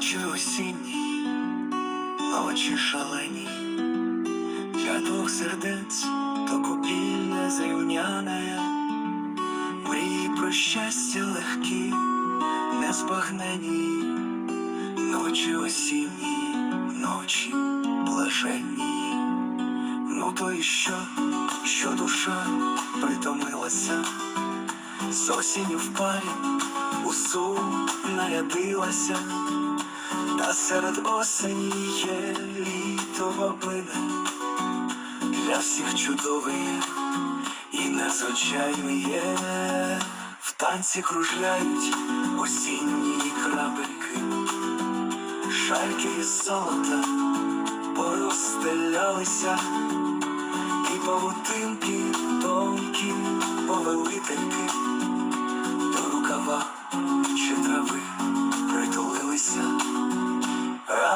Ночі осінні, ночі шалені, для двох сердець то купіль незрівняне, мрії про щастя легкі, незбагнені, ночі осінні, ночі блаженні. Ну то і що, що душа притомилася, з осінню в парі у сум нарядилася, та серед осені є літо бабине, для всіх чудове є і незвичайне. Є. В танці кружляють осінні крапельки, шальки із золота порозстелялися, і павутинки тонкі повелительки. До рукава чи трави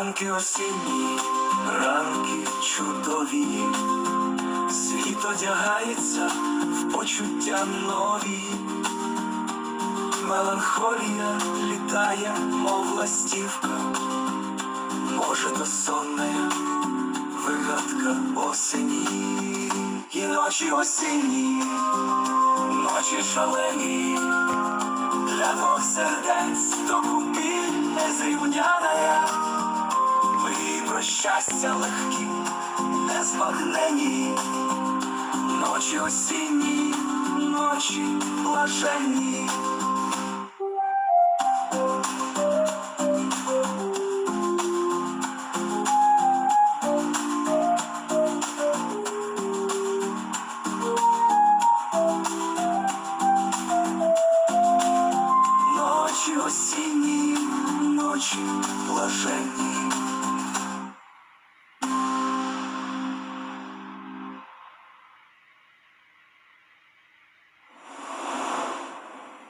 Ранки осінні, ранки чудові, світ одягається в почуття нові. Меланхолія літає, мов ластівка, може то сонна вигадка осені, і ночі осінні, ночі шалені, для двох сердець то щастя легкі, незбагнені, ночі осінні, ночі блаженні.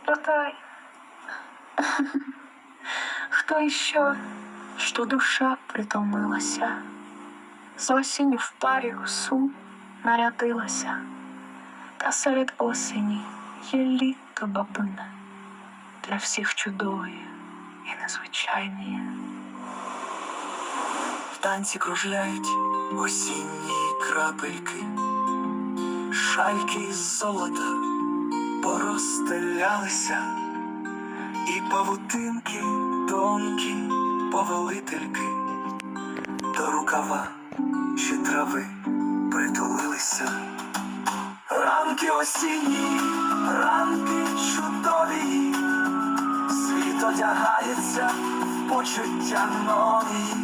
Протай. Хто іще, що душа притомилася, з осінню в парі сум нарядилася, та серед осені є літо бабине, для всіх чудової і незвичайної. В танці кружляють осінні крапельки, шальки із золота порозстелялися, і павутинки тонкі повелительки до рукава чи трави притулилися. Ранки осінні, ранки чудові, світ одягається в почуття нові.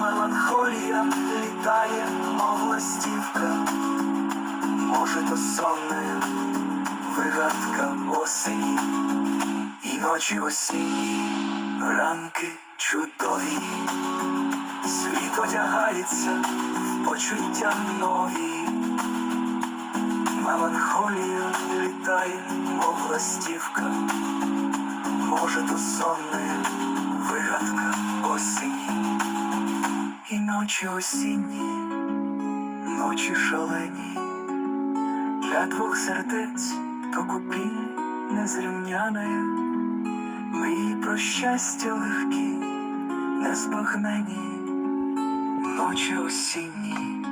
Меланхолія літає, мов ластівка, може то сонна вигадка осені, і ночі осінні, ранки чудові, світ одягається в почуття нові, меланхолія літає, мов ластівка, може то сонна вигадка осені. І ночі осінні, ночі шалені, для двох сердець то купіль незрівняне, мрії про щастя легкі, незбагнені, ночі осінні,